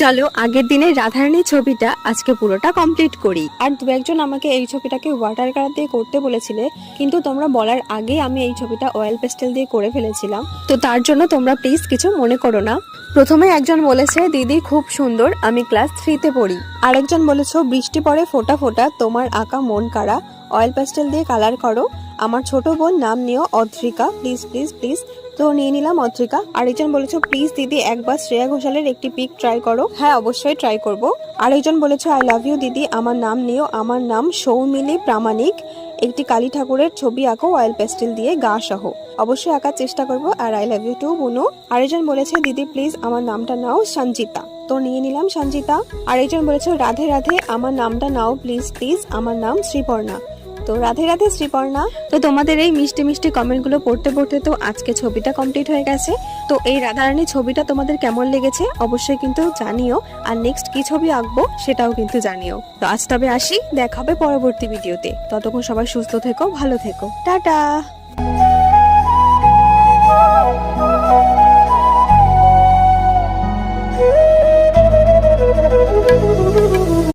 চলো আগের দিনের রাধারানী ছবিটা আজকে পুরোটা কমপ্লিট করি। আর দু একজন আমাকে এই ছবিটাকে ওয়াটার কালার দিয়ে করতে বলেছিলে কিন্তু তোমরা বলার আগে আমি এই ছবিটা অয়েল পেস্টেল দিয়ে করে ফেলেছিলাম। তো তার জন্য তোমরা প্লিজ কিছু মনে করো না। প্রথমে একজন বলেছে দিদি খুব সুন্দর আমি ক্লাস থ্রিতে পড়ি। আরেকজন বলেছ বৃষ্টি পড়ে ফোটা ফোটা তোমার আঁকা মন কাড়া। অয়েল প্যাস্টেল দিয়ে কালার করো। আমার ছোট বোন নাম নিও অদ্রিকা। প্লিজ প্লিজ প্লিজ তো নিয়ে নিলাম অদ্রিকা। আরেকজন বলেছ প্লিজ দিদি, একবার শ্রেয়া ঘোষালের একটি পিক ট্রাই করো। হ্যাঁ অবশ্যই ট্রাই করব। আরেকজন বলেছ আই লাভ ইউ দিদি। আমার নাম নিও। আমার নাম সৌমিলি প্রামাণিক। একটি কালী ঠাকুরের ছবি আঁকো অয়েল পেস্টেল দিয়ে গা সহ। অবশ্যই আঁকার চেষ্টা করব, আর I love you too Bunu. আরেকজন বলেছে, দিদি প্লিজ আমার নামটা নাও সঞ্জিতা। তো নিয়ে নিলাম সঞ্জিতা। আরেকজন বলেছে, রাধে রাধে। আমার নামটা নাও প্লিজ প্লিজ আমার নাম শ্রীপর্ণা। তো রাধে রাধে শ্রীপর্ণা। তো তোমাদের এই মিষ্টি মিষ্টি কমেন্টগুলো পড়তে পড়তে তো আজকে ছবিটা কমপ্লিট হয়ে গেছে। তো এই রাধারানী ছবিটা তোমাদের কেমন লেগেছে অবশ্যই কিন্তু জানিও। আর নেক্সট কি ছবি আঁকবো সেটাও কিন্তু জানিও। তো আজ তবে আসি, দেখা হবে পরবর্তী ভিডিওতে। ততক্ষণ সবাই সুস্থ থেকো, ভালো থেকো। টাটা!